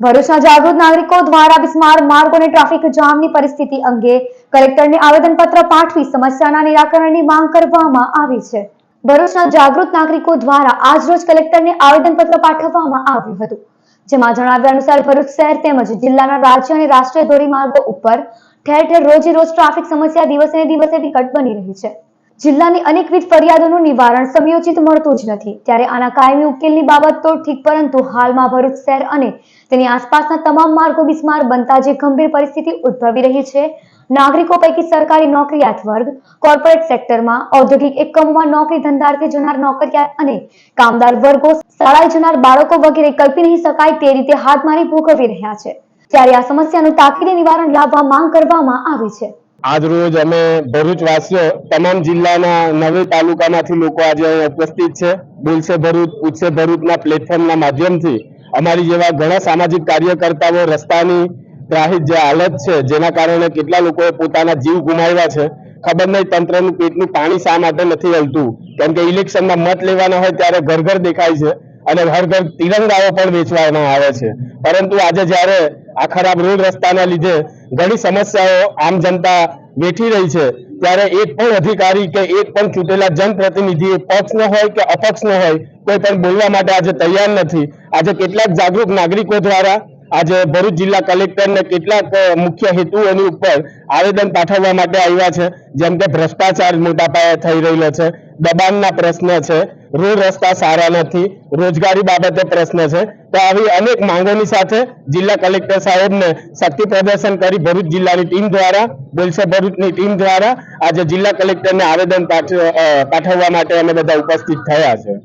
ભરૂચના જાગૃત નાગરિકો દ્વારા બિસ્માર માર્ગ અને ટ્રાફિક જામની પરિસ્થિતિ અંગે કલેક્ટરને આવેદનપત્ર પાઠવી સમસ્યાના નિરાકરણની માંગ કરવામાં આવી છે. ભરૂચના જાગૃત નાગરિકો દ્વારા આજરોજ કલેક્ટરને આવેદનપત્ર પાઠવવામાં આવ્યું હતું. જેમાં જણાવ્યા અનુસાર ભરૂચ શહેર તેમજ જિલ્લાના રાજ્ય અને રાષ્ટ્રીય ધોરીમાર્ગો ઉપર ઠેર ઠેર રોજે રોજ ટ્રાફિક સમસ્યા દિવસે દિવસે વિકટ બની રહી છે. જિલ્લાની અનેકવિધ ફરિયાદોનું નિવારણ સમયોચિત મળતું જ નથી. ત્યારે આના કાયમી ઉકેલની બાબત તો ઠીક, પરંતુ હાલમાં ભરૂચ શહેર અને તેની આસપાસના તમામ માર્ગો બિસ્માર બનતા જે ગંભીર પરિસ્થિતિ ઉદ્ભવી રહી છે, નાગરિકો પૈકી સરકારી નોકરિયાત વર્ગ કોર્પોરેટ સેક્ટરમાં ઔદ્યોગિક એકમોમાં નોકરી ધંધાર્થે જનાર નોકરિયાત અને કામદાર વર્ગો, શાળાએ જનાર બાળકો વગેરે કલ્પી નહીં શકાય તે રીતે હાથમારી ભોગવી રહ્યા છે. ત્યારે આ સમસ્યાનું તાકીદે નિવારણ લાવવા માંગ કરવામાં આવી છે. આજ રોજ અમે ભરૂચ વાસીઓ તમામ જિલ્લાના નવે તાલુકામાંથી લોકો આજે અહીં ઉપસ્થિત છે. બોલશે ભરૂચ પૂછશે ભરૂચના પ્લેટફોર્મના માધ્યમથી અમારી જેવા ઘણા સામાજિક કાર્યકર્તાઓ રસ્તાની ત્રાહિત જે હાલત છે, જેના કારણે કેટલા લોકોએ પોતાના જીવ ગુમાવ્યા છે, ખબર નહીં, તંત્રનું પેટનું પાણી શા માટે નથી હલતું? કેમ કે ઇલેક્શનમાં મત લેવાના હોય ત્યારે ઘર ઘર દેખાય છે અને ઘર ઘર તિરંગાઓ પણ વેચવામાં આવે છે. પરંતુ આજે જ્યારે આ ખરાબ રોડ રસ્તાના લીધે ઘણી સમસ્યાઓ આમ જનતા વેઠી રહી છે. ત્યારે એક પણ અધિકારી કે એક પણ ચૂંટેલા જનપ્રતિનિધિ પક્ષનો હોય કે અપક્ષનો હોય કોઈ પણ બોલવા માટે આજે તૈયાર નથી. આજે કેટલાક જાગૃત નાગરિકો દ્વારા આજે ભરૂચ જિલ્લા કલેક્ટરને કેટલાક મુખ્ય હેતુઓની ઉપર આવેદન પાઠવવા માટે આવ્યા છે. જેમ કે ભ્રષ્ટાચાર મોટા પાયે થઈ રહેલો છે, દબાણના પ્રશ્ન છે, રોડ રસ્તા સારા નથી, રોજગારી બાબતે પ્રશ્ન છે. તો આવી અનેક માંગોની સાથે જિલ્લા કલેક્ટર સાહેબને શક્તિ પ્રદર્શન કરી ભરૂચ જિલ્લાની ટીમ દ્વારા, બોલશે ભરૂચની ટીમ દ્વારા આજે જિલ્લા કલેક્ટરને આવેદન પાઠ- પાઠવવા માટે અમે બધા ઉપસ્થિત થયા છે.